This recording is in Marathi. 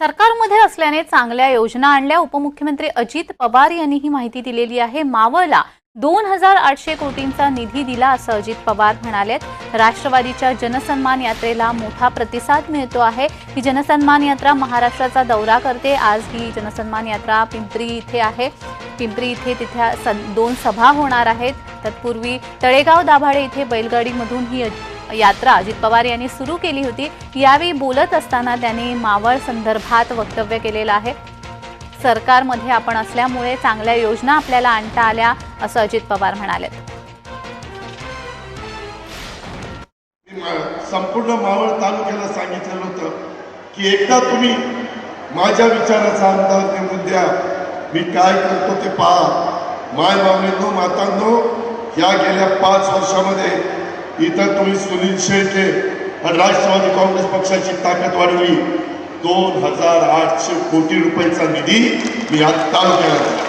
सरकारमध्ये असल्याने चांगल्या योजना आणल्या. उपमुख्यमंत्री अजित पवार यांनी ही माहिती दिलेली आहे. मावळला दोन हजार आठशे कोटींचा निधी दिला असं अजित पवार म्हणाले राष्ट्रवादीच्या जनसन्मान यात्रेला मोठा प्रतिसाद मिळतो आहे. ही जनसन्मान यात्रा महाराष्ट्राचा दौरा करते. आज ही जनसन्मान यात्रा पिंपरी इथे आहे. पिंपरी इथे तिथे सन- दोन सभा होणार आहेत. तत्पूर्वी तळेगाव दाभाडे इथे बैलगाडीमधून ही यात्रा अजित पवार यांनी सुरू केली होती. यावेळी बोलत असताना त्यांनी मावळ संदर्भात वक्तव्य केलेलं आहे. सरकारमध्ये आपण असल्यामुळे चांगल्या योजना आपल्याला आणता आल्या असं अजित पवार म्हणाले संपूर्ण मावळ तालुक्याला सांगितलेलं होतं की एकदा तुम्ही माझ्या विचाराचा अंदाज निवडून द्या. मी काय करतो ते पहा. माय मावळीनो मातांनो या गेल्या पाच वर्षामध्ये इथं तुम्ही सुनील शेळके राष्ट्रवादी काँग्रेस पक्षाची ताकद वाढवली. दोन हजार आठशे कोटी रुपयाचा निधी मी आज तालुक्याला दिला.